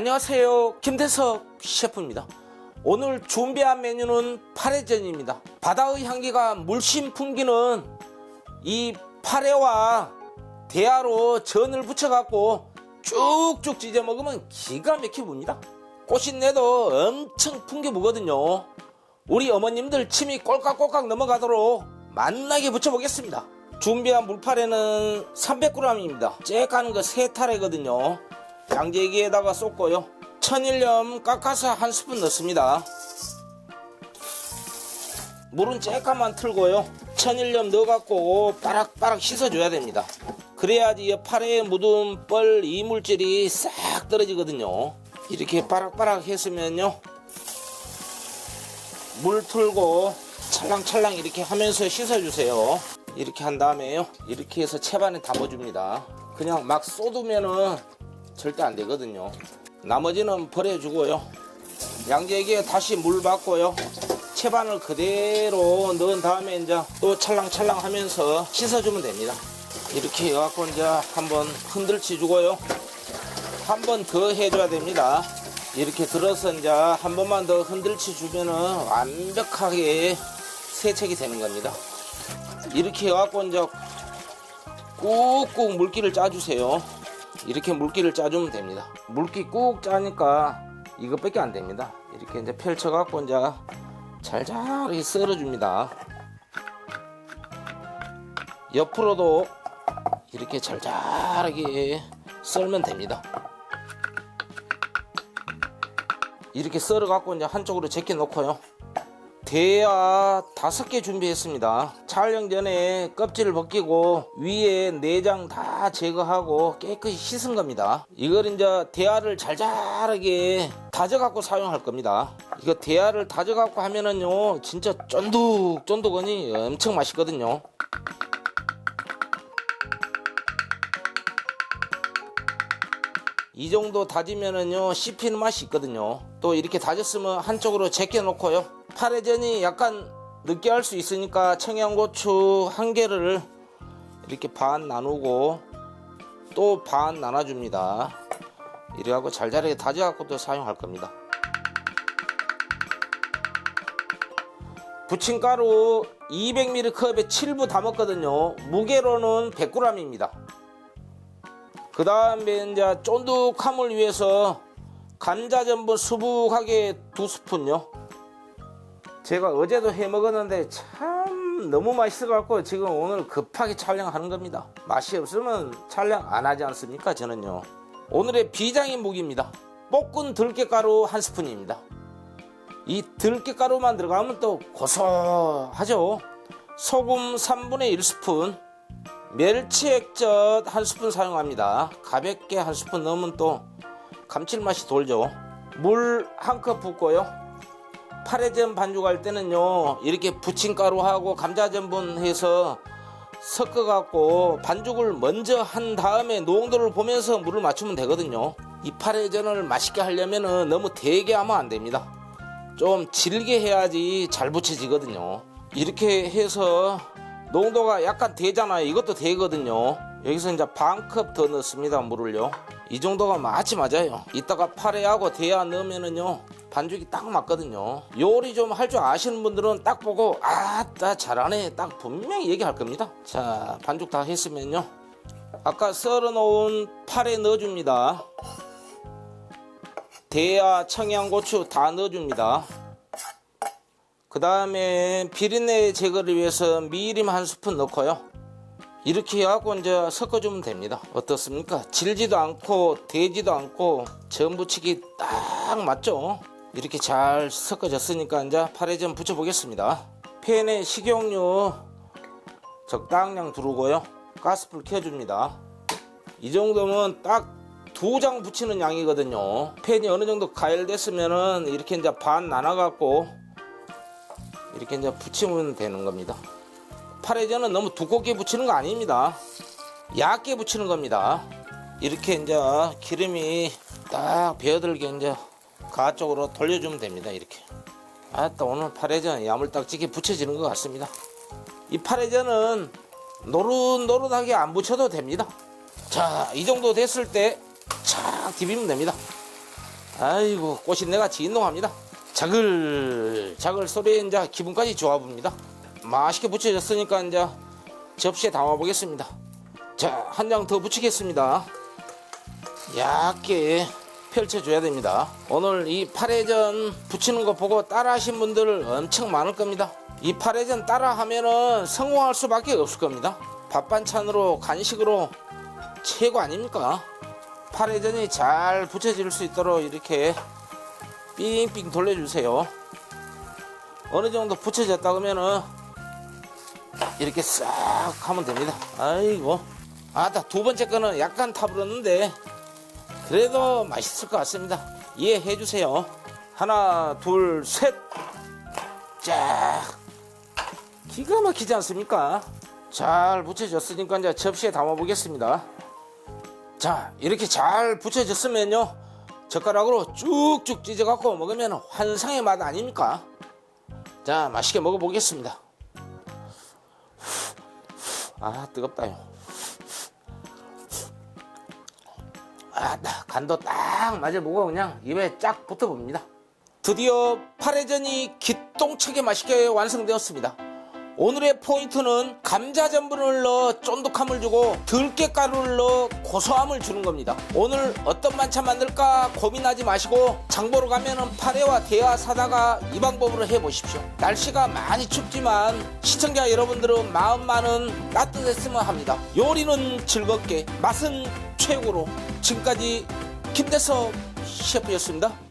안녕하세요. 김대석 셰프입니다. 오늘 준비한 메뉴는 파래전입니다. 바다의 향기가 물씬 풍기는 이 파래와 대하로 전을 붙여갖고 쭉쭉 찢어 먹으면 기가 막히봅니다. 꽃신내도 엄청 풍겨 보거든요. 우리 어머님들 침이 꼴깍꼴깍 넘어가도록 만나게 붙여보겠습니다. 준비한 물파래는 300g입니다. 째까는 거 세 타래거든요. 양재기에다가 쏟고요. 천일염 깎아서 한 스푼 넣습니다. 물은 쬐까만 틀고요. 천일염 넣어갖고 빠락빠락 씻어줘야 됩니다. 그래야지 이 파래에 묻은 뻘 이물질이 싹 떨어지거든요. 이렇게 빠락빠락 했으면요. 물 틀고 찰랑찰랑 이렇게 하면서 씻어주세요. 이렇게 한 다음에요. 이렇게 해서 채반에 담아줍니다. 그냥 막 쏟으면은 절대 안 되거든요. 나머지는 버려주고요. 양재기에 다시 물 받고요. 채반을 그대로 넣은 다음에 이제 또 찰랑찰랑 하면서 씻어주면 됩니다. 이렇게 해갖고 이제 한번 흔들치 주고요. 한 번 더 해줘야 됩니다. 이렇게 들어서 이제 한 번만 더 흔들치 주면은 완벽하게 세척이 되는 겁니다. 이렇게 해갖고 이제 꾹꾹 물기를 짜주세요. 이렇게 물기를 짜주면 됩니다. 물기 꾹 짜니까 이것밖에 안 됩니다. 이렇게 이제 펼쳐갖고 이제 잘잘 썰어줍니다. 옆으로도 이렇게 잘잘하게 썰면 됩니다. 이렇게 썰어갖고 이제 한쪽으로 제껴 놓고요. 대야 다섯 개 준비했습니다. 촬영 전에 껍질을 벗기고 위에 내장 다 제거하고 깨끗이 씻은 겁니다. 이걸 이제 대야를 잘잘하게 다져갖고 사용할 겁니다. 이거 대야를 다져갖고 하면은요 진짜 쫀득쫀득하니 엄청 맛있거든요. 이 정도 다지면은요 씹히는 맛이 있거든요 또 이렇게 다졌으면 한쪽으로 제껴 놓고요 파래전이 약간 느끼할 수 있으니까 청양고추 한 개를 이렇게 반 나누고 또 반 나눠줍니다. 이래갖고 잘잘하게 다져갖고 또 사용할 겁니다. 부침가루 200ml 컵에 7부 담았거든요. 무게로는 100g입니다. 그 다음에 이제 쫀득함을 위해서 감자 전분 수북하게 두 스푼요. 제가 어제도 해 먹었는데 참 너무 맛있어갖고 지금 오늘 급하게 촬영하는 겁니다. 맛이 없으면 촬영 안 하지 않습니까? 저는요. 오늘의 비장인 무기입니다. 볶은 들깨가루 한 스푼입니다. 이 들깨가루만 들어가면 또 고소하죠. 소금 3분의 1 스푼. 멸치 액젓 한 스푼 사용합니다. 가볍게 한 스푼 넣으면 또 감칠맛이 돌죠. 물 한 컵 붓고요. 파래전 반죽할 때는요 이렇게 부침가루하고 감자전분 해서 섞어갖고 반죽을 먼저 한 다음에 농도를 보면서 물을 맞추면 되거든요. 이 파래전을 맛있게 하려면 너무 되게 하면 안 됩니다. 좀 질게 해야지 잘 붙여지거든요. 이렇게 해서 농도가 약간 되잖아요. 이것도 되거든요. 여기서 이제 반 컵 더 넣습니다. 물을요. 이 정도가 마치 맞아요. 이따가 파래하고 대야 넣으면은요. 반죽이 딱 맞거든요. 요리 좀 할 줄 아시는 분들은 딱 보고 아따 잘하네 딱 분명히 얘기할 겁니다. 자 반죽 다 했으면요. 아까 썰어 놓은 파래 넣어줍니다. 대야 청양고추 다 넣어줍니다. 그 다음에 비린내 제거를 위해서 미림 한 스푼 넣고요. 이렇게 해갖고 이제 섞어주면 됩니다. 어떻습니까? 질지도 않고 되지도 않고 전 부치기 딱 맞죠? 이렇게 잘 섞어졌으니까 이제 파래전 붙여 보겠습니다. 팬에 식용유 적당량 두르고요. 가스불 켜줍니다. 이 정도면 딱 두 장 붙이는 양이거든요. 팬이 어느 정도 가열됐으면은 이렇게 이제 반 나눠갖고 이렇게 이제 붙이면 되는 겁니다. 파래전은 너무 두껍게 붙이는 거 아닙니다. 얇게 붙이는 겁니다. 이렇게 이제 기름이 딱 배어들게 이제 가 쪽으로 돌려주면 됩니다. 이렇게. 아따 오늘 파래전 야물딱지게 붙여지는 것 같습니다. 이 파래전은 노릇노릇하게 안 붙여도 됩니다. 자, 이 정도 됐을 때 착 디비면 됩니다. 아이고 꽃인내가 진동합니다. 자글 자글 소리에 이제 기분까지 좋아 봅니다. 맛있게 부쳐졌으니까 이제 접시에 담아 보겠습니다. 자 한 장더 붙이겠습니다. 얇게 펼쳐줘야 됩니다. 오늘 이 파래전 붙이는 거 보고 따라 하신 분들 엄청 많을 겁니다. 이 파래전 따라 하면은 성공할 수밖에 없을 겁니다. 밥 반찬으로 간식으로 최고 아닙니까? 파래전이 잘 붙여질 수 있도록 이렇게 삥삥 돌려주세요. 어느 정도 붙여졌다 그러면은 이렇게 싹 하면 됩니다. 아이고. 아따 두 번째 거는 약간 타버렸는데 그래도 맛있을 것 같습니다. 이해해 주세요. 하나, 둘, 셋. 자, 기가 막히지 않습니까? 잘 붙여졌으니까 이제 접시에 담아 보겠습니다. 자, 이렇게 잘 붙여졌으면요. 젓가락으로 쭉쭉 찢어갖고 먹으면 환상의 맛 아닙니까? 자, 맛있게 먹어보겠습니다. 아, 뜨겁다요. 아, 딱 간도 딱 맞아 보고 그냥 입에 쫙 붙어 봅니다. 드디어 파래전이 기똥차게 맛있게 완성되었습니다. 오늘의 포인트는 감자 전분을 넣어 쫀득함을 주고 들깨가루를 넣어 고소함을 주는 겁니다. 오늘 어떤 반찬 만들까 고민하지 마시고 장보러 가면은 파래와 대화 사다가 이 방법으로 해보십시오. 날씨가 많이 춥지만 시청자 여러분들은 마음만은 따뜻했으면 합니다. 요리는 즐겁게 맛은 최고로 지금까지 김대섭 셰프였습니다.